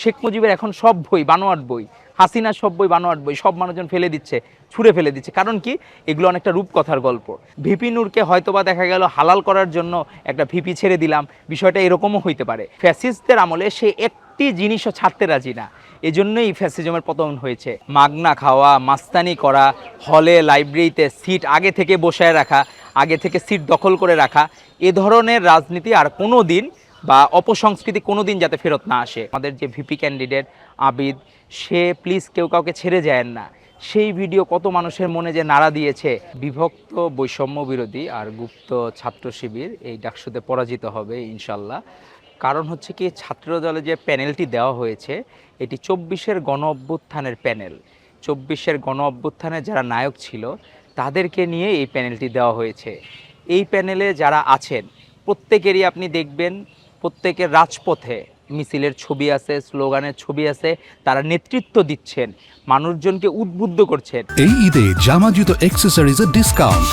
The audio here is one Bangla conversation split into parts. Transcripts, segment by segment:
শেখ মুজিবের এখন সব বই, বানোয়াট বই, হাসিনা সব বই, বানোয়াট বই, সব মানুষজন ফেলে দিচ্ছে, ছুঁড়ে ফেলে দিচ্ছে। কারণ কি? এগুলো অনেকটা রূপকথার গল্প। ভিপি নূরকে হয়তোবা দেখা গেল হালাল করার জন্য একটা ভিপি ছেড়ে দিলাম, বিষয়টা এরকমও হইতে পারে। ফ্যাসিস্টদের আমলে সে একটি জিনিসও ছাড়তে রাজি না। এজন্যই ফ্যাসিজমের পতন হয়েছে। মাগনা খাওয়া, মাস্তানি করা, হলে, লাইব্রেরিতে সিট আগে থেকে বসায় রাখা, আগে থেকে সিট দখল করে রাখা, এ ধরনের রাজনীতি আর কোনো দিন বা অপসংস্কৃতি কোনো দিন যাতে ফেরত না আসে। আমাদের যে ভিপি ক্যান্ডিডেট আবিদ, সে প্লিজ কেউ কাউকে ছেড়ে যায় না। সেই ভিডিও কত মানুষের মনে যে নাড়া দিয়েছে। বিভক্ত বৈষম্য বিরোধী আর গুপ্ত ছাত্র শিবির এই ডাকসুতে পরাজিত হবে ইনশাল্লাহ। কারণ হচ্ছে কি, ছাত্র দলে যে প্যানেলটি দেওয়া হয়েছে, এটি চব্বিশের গণ অভ্যুত্থানের প্যানেল। চব্বিশের গণ অভ্যুত্থানে যারা নায়ক ছিল, তাদেরকে নিয়ে এই প্যানেলটি দেওয়া হয়েছে। এই প্যানেলে যারা আছেন, প্রত্যেকেরই আপনি দেখবেন প্রত্যেকের রাজপথে মিছিলের ছবি আছে স্লোগানের ছবি আছে তারা নেতৃত্ব দিচ্ছেন মানুষজনকে উদ্বুদ্ধ করছেন। এই ঈদে জামা জুতো অ্যাক্সেসরিজের ডিসকাউন্ট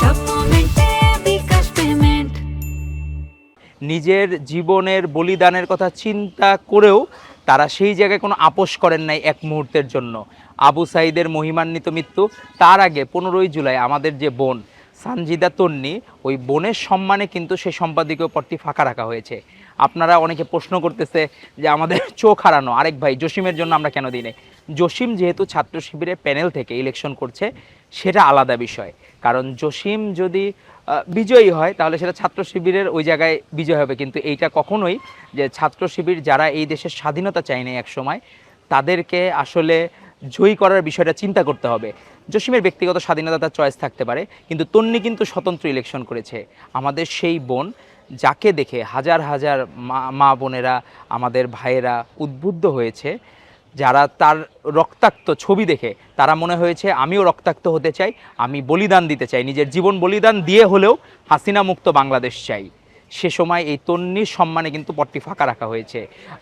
নিজের জীবনের বলিদানের কথা চিন্তা করেও তারা সেই জায়গায় কোনো আপোষ করেন নাই এক মুহূর্তের জন্য। আবু সাইদের মহিমান্বিত মৃত্যু তার আগে পনেরোই জুলাই আমাদের যে বোন সানজিদা তন্নি ওই বোনের সম্মানে কিন্তু সেই সম্পাদকীয় পদটি ফাঁকা রাখা হয়েছে। আপনারা অনেকে প্রশ্ন করতেছে যে আমাদের চোখ হারানো। আরেক ভাই, জসিমের জন্য আমরা কেন দিই জসিম যেহেতু ছাত্র শিবিরের প্যানেল থেকে ইলেকশন করছে, সেটা আলাদা বিষয়। কারণ জসিম যদি বিজয়ী হয়, তাহলে সেটা ছাত্র শিবিরের ওই জায়গায় বিজয় হবে। কিন্তু এইটা কখনোই যে ছাত্র শিবির যারা এই দেশের স্বাধীনতা চায় না এক সময় তাদেরকে আসলে জয়ী করার বিষয়টা চিন্তা করতে হবে। জসিমের ব্যক্তিগত স্বাধীনতা তার চয়েস থাকতে পারে, কিন্তু তন্নি কিন্তু স্বতন্ত্র ইলেকশন করেছে। আমাদের সেই বোন, যাকে দেখে হাজার হাজার মা মা বোনেরা, আমাদের ভাইয়েরা উদ্বুদ্ধ হয়েছে। যারা তার রক্তাক্ত ছবি দেখে, তারা মনে হয়েছে, আমিও রক্তাক্ত হতে চাই, আমি বলিদান দিতে চাই, নিজের জীবন বলিদান দিয়ে হলেও হাসিনা মুক্ত বাংলাদেশ চাই। সে সময় এই তন্নির সম্মানে কিন্তু পটটি ফাঁকা রাখা হয়েছে।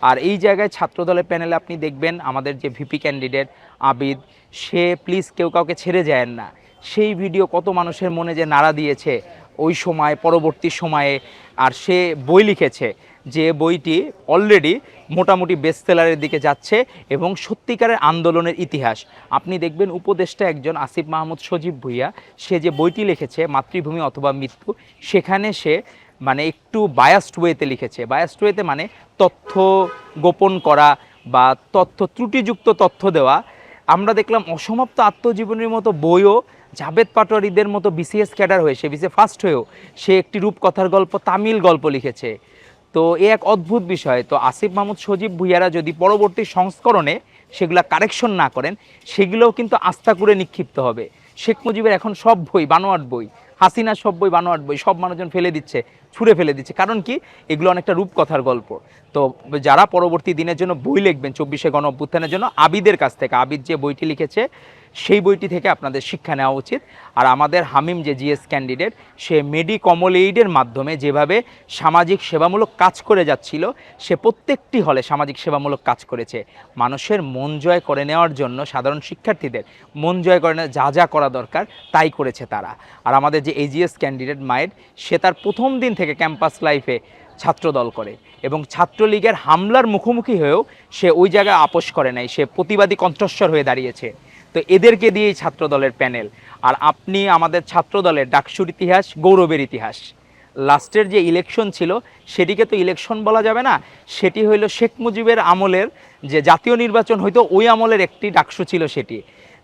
আর এই জায়গায় ছাত্রদলের প্যানেলে আপনি দেখবেন আমাদের যে ভিপি ক্যান্ডিডেট আবিদ, সে প্লিজ কেউ কাউকে ছেড়ে যায় না। সেই ভিডিও কত মানুষের মনে যে নাড়া দিয়েছে। ওই সময়, পরবর্তী সময়ে, আর সে বই লিখেছে, যে বইটি অলরেডি মোটামুটি বেস্টসেলারের দিকে যাচ্ছে এবং সত্যিকারের আন্দোলনের ইতিহাস। আপনি দেখবেন উপদেষ্টা একজন আসিফ মাহমুদ সজীব ভুইয়া, সে যে বইটি লিখেছে, মাতৃভূমি অথবা মৃত্যু, সেখানে সে মানে একটু বায়াস্ট ওয়েতে লিখেছে। বায়াস্ট ওয়েতে মানে তথ্য গোপন করা বা তথ্য, ত্রুটিযুক্ত তথ্য দেওয়া। আমরা দেখলাম অসমাপ্ত আত্মজীবনীর মতো বইও জাভেদ পাটোয়ারিদের মতো বিসিএস ক্যাডার হয়ে, সে বিসিএ ফার্স্ট হয়েও সে একটি রূপকথার গল্প, তামিল গল্প লিখেছে। তো এ এক অদ্ভুত বিষয়। তো আসিফ মাহমুদ, সজীব ভুইয়ারা যদি পরবর্তী সংস্করণে সেগুলা কারেকশন না করেন, সেগুলোও কিন্তু আস্থা করে নিক্ষিপ্ত হবে। শেখ মুজিবের এখন সব বই, বানোয়াট বই হাসিনা সব বই, বানোয়াট বই, সব মানুষজন ফেলে দিচ্ছে, ছুঁড়ে ফেলে দিচ্ছে। কারণ কি? এগুলো অনেকটা রূপকথার গল্প। তো যারা পরবর্তী দিনের জন্য বই লিখবেন, চব্বিশে গণ অভ্যুত্থানের জন্য, আবিদের কাছ থেকে, আবিদ যে বইটি লিখেছে সেই বইটি থেকে আপনাদের শিক্ষা নেওয়া উচিত। আর আমাদের হামিম যে জিএস ক্যান্ডিডেট সে মেডি কমল এইডের মাধ্যমে যেভাবে সামাজিক সেবামূলক কাজ করে যাচ্ছিল, সে প্রত্যেকটি হলে সামাজিক সেবামূলক কাজ করেছে। মানুষের মন জয় করে নেওয়ার জন্য সাধারণ শিক্ষার্থীদের মন জয় করে নেওয়া, যা যা করা দরকার, তাই করেছে তারা। আর আমাদের যে এজিএস ক্যান্ডিডেট মায়ের, সে তার প্রথম দিন থেকে ক্যাম্পাস লাইফে ছাত্রদল করে এবং ছাত্রলীগের হামলার মুখোমুখি হয়েও সে ওই জায়গায় আপোষ করে নাই, সে প্রতিবাদী কণ্ঠস্বর হয়ে দাঁড়িয়েছে। তো এদেরকে দিয়েই ছাত্রদলের প্যানেল। আর আপনি আমাদের ছাত্রদলের ডাকসুর ইতিহাস, গৌরবের ইতিহাস। লাস্টের যে ইলেকশন ছিল, সেটিকে তো ইলেকশন বলা যাবে না, সেটি হইল শেখ মুজিবের আমলের যে জাতীয় নির্বাচন হয়তো ওই আমলের একটি ডাকসু ছিল সেটি।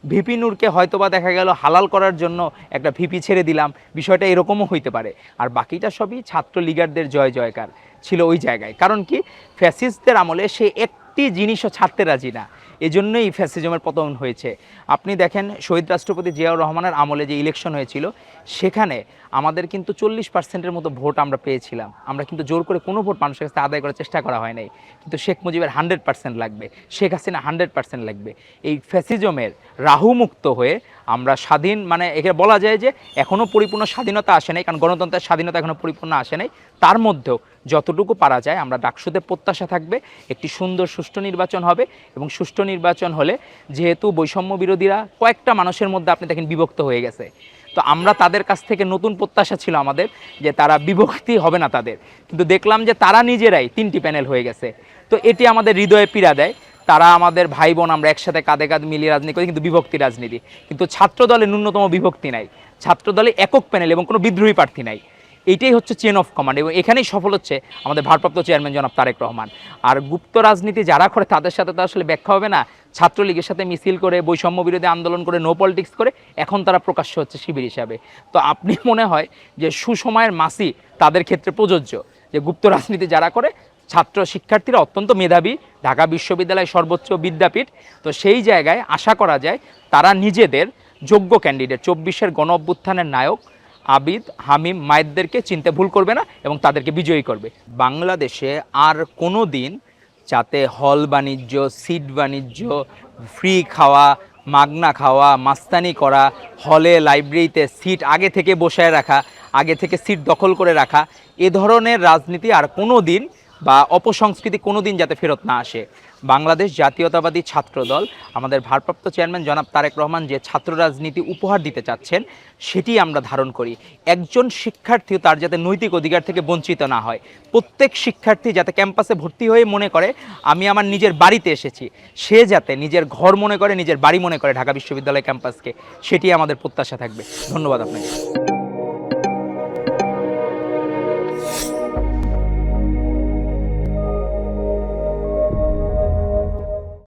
ভিপি নূরকে হয়তোবা দেখা গেল হালাল করার জন্য একটা ভিপি ছেড়ে দিলাম, বিষয়টা এরকমও হইতে পারে। আর বাকিটা সবই ছাত্র লিগারদের জয় জয়কার ছিল ওই জায়গায়। কারণ কি? ফ্যাসিস্টদের আমলে সে একটি জিনিসও ছাড়তে রাজি না। এজন্যই ফ্যাসিজমের পতন হয়েছে। আপনি দেখেন শহীদ রাষ্ট্রপতি জিয়াউর রহমানের আমলে যে ইলেকশন হয়েছিল, সেখানে আমাদের কিন্তু চল্লিশ পার্সেন্টের মতো ভোট আমরা পেয়েছিলাম। আমরা কিন্তু জোর করে কোনো ভোট মানুষের কাছে আদায় করার চেষ্টা করা হয় নাই। কিন্তু শেখ মুজিবের হান্ড্রেড পার্সেন্ট লাগবে, শেখ হাসিনা হান্ড্রেড পার্সেন্ট লাগবে। এই ফ্যাসিজমের রাহুমুক্ত হয়ে আমরা স্বাধীন মানে একে বলা যায় যে এখনও পরিপূর্ণ স্বাধীনতা আসে নাই, কারণ গণতন্ত্রের স্বাধীনতা এখনও পরিপূর্ণ আসে নাই। তার মধ্যেও যতটুকু পারা যায় আমরা ডাকসুতে প্রত্যাশা থাকবে, একটি সুন্দর সুষ্ঠু নির্বাচন হবে এবং সুষ্ঠু নির্বাচন হলে যেহেতু বৈষম্য বিরোধীরা কয়েকটা মানুষের মধ্যে আপনি দেখেন বিভক্ত হয়ে গেছে। তো আমরা তাদের কাছ থেকে নতুন প্রত্যাশা ছিল আমাদের যে তারা বিভক্তি হবে না তাদের। কিন্তু দেখলাম যে তারা নিজেরাই তিনটি প্যানেল হয়ে গেছে। তো এটি আমাদের হৃদয়ে পীড়া দেয়। তারা আমাদের ভাই বোন আমরা একসাথে কাঁধে কাঁধ মিলিয়ে রাজনীতি করি, কিন্তু বিভক্তি রাজনীতি। কিন্তু ছাত্র দলে ন্যূনতম বিভক্তি নাই। ছাত্র দলে একক প্যানেল এবং কোনো বিদ্রোহী প্রার্থী নাই। এইটাই হচ্ছে চেন অফ কমান্ড এবং এখানেই সফল হচ্ছে আমাদের ভারপ্রাপ্ত চেয়ারম্যান জনাব তারেক রহমান। আর গুপ্ত রাজনীতি যারা করে, তাদের সাথে তো আসলে ব্যাখ্যা হবে না। ছাত্রলীগের সাথে মিছিল করে, বৈষম্য বিরোধী আন্দোলন করে নো পলিটিক্স করে, এখন তারা প্রকাশ্য হচ্ছে শিবির হিসাবে। তো আপনি মনে হয় যে সুসময়ের মাসি তাদের ক্ষেত্রে প্রযোজ্য। যে গুপ্ত রাজনীতি যারা করে ছাত্র শিক্ষার্থীরা অত্যন্ত মেধাবী, ঢাকা বিশ্ববিদ্যালয় সর্বোচ্চ বিদ্যাপীঠ। তো সেই জায়গায় আশা করা যায় তারা নিজেদের যোগ্য ক্যান্ডিডেট চব্বিশের গণ অভ্যুত্থানের নায়ক আবিদ হামিম মায়েদদেরকে চিনতে ভুল করবে না এবং তাদেরকে বিজয়ী করবে। বাংলাদেশে আর কোনো দিন যাতে হল বাণিজ্য সিট বাণিজ্য, ফ্রি খাওয়া, মাগনা খাওয়া, মাস্তানি করা, হলে, লাইব্রেরিতে সিট আগে থেকে বসায় রাখা, আগে থেকে সিট দখল করে রাখা, এ ধরনের রাজনীতি আর কোনো দিন বা অপসংস্কৃতি কোনো দিন যাতে ফেরত না আসে। বাংলাদেশ জাতীয়তাবাদী ছাত্রদল, আমাদের ভারপ্রাপ্ত চেয়ারম্যান জনাব তারেক রহমান যে ছাত্র রাজনীতি উপহার দিতে চাচ্ছেন, সেটি আমরা ধারণ করি। একজন শিক্ষার্থীও তার যাতে নৈতিক অধিকার থেকে বঞ্চিত না হয়। প্রত্যেক শিক্ষার্থী যাতে ক্যাম্পাসে ভর্তি হয়ে মনে করে, আমি আমার নিজের বাড়িতে এসেছি। সে যাতে নিজের ঘর মনে করে, নিজের বাড়ি মনে করে ঢাকা বিশ্ববিদ্যালয় ক্যাম্পাসকে, সেটি আমাদের প্রত্যাশা থাকবে। ধন্যবাদ আপনাকে।